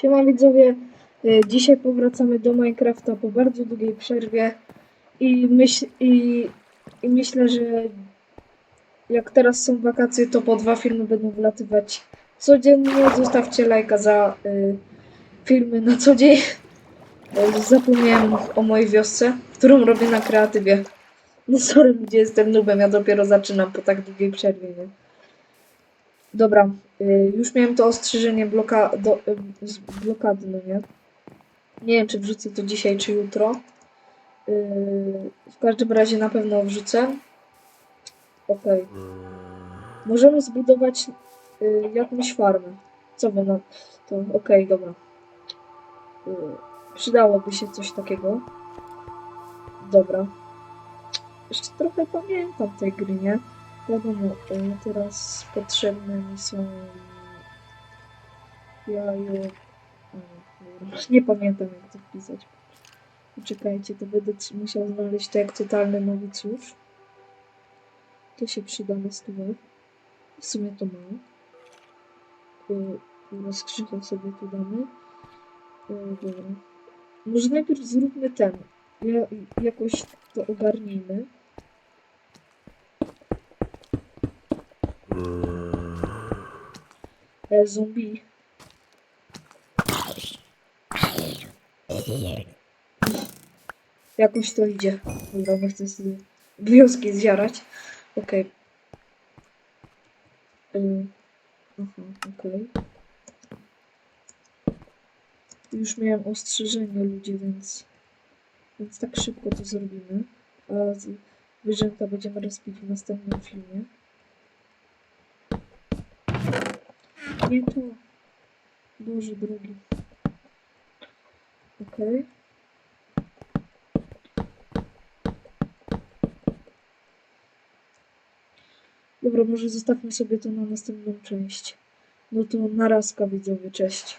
Siema widzowie, Y, dzisiaj powracamy do Minecrafta po bardzo długiej przerwie i, myśl, i, i myślę, że jak teraz są wakacje, to po dwa filmy będą wlatywać codziennie. Zostawcie lajka za y, filmy na co dzień. Y, Zapomniałem o mojej wiosce, którą robię na kreatywie. No sorry ludzie, jestem nubem, ja dopiero zaczynam po tak długiej przerwie, nie? Dobra, y, już miałem to ostrzeżenie bloka, do, y, z blokady, no nie? Nie wiem, czy wrzucę to dzisiaj, czy jutro. Y, w każdym razie na pewno wrzucę. Okej. Możemy zbudować jakąś farmę. Co wy na to? Okej, dobra. Przydałoby się coś takiego. Dobra. Jeszcze trochę pamiętam tej gry, nie? Wiadomo, y, teraz potrzebne mi są o, dobra, Nie pamiętam jak to wpisać. Poczekajcie, to będę musiał znaleźć to jak totalny nowicjusz. To się przyda na stówę. W sumie to mało. Dobra, skrzynkę sobie tu damy. Dobra. Może najpierw zróbmy ten. Ja, jakoś to ogarnijmy. E, zombie. Jakoś to idzie. Dobra, nie chcę sobie wioski zjarać. Okej. Y, Aha, okej. Już miałem ostrzeżenie ludzie, więc... Więc tak szybko to zrobimy. A zwierzęta będziemy rozpić w następnym filmie. Nie to. Boże drogi. Okej. Dobra, może zostawmy sobie to na następną część. No to narazka widzowie, cześć.